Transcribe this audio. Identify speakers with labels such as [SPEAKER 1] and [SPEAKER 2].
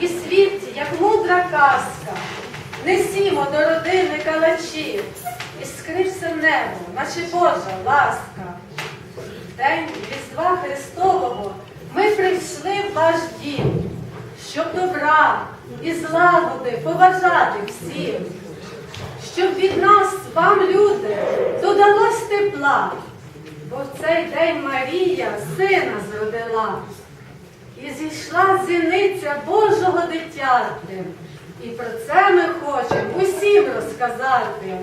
[SPEAKER 1] і світ, як мудра казка. Несімо до родини калачів, і скрився небо, наче Божа ласка. В День Різдва Христового ми прийшли в ваш дім, щоб добра і злагоди побажати всім, щоб від нас вам, люди, додалось тепла, бо в цей день Марія сина зродила. І зійшла зіниця Божого дитяти. І про це ми хочемо усім розказати.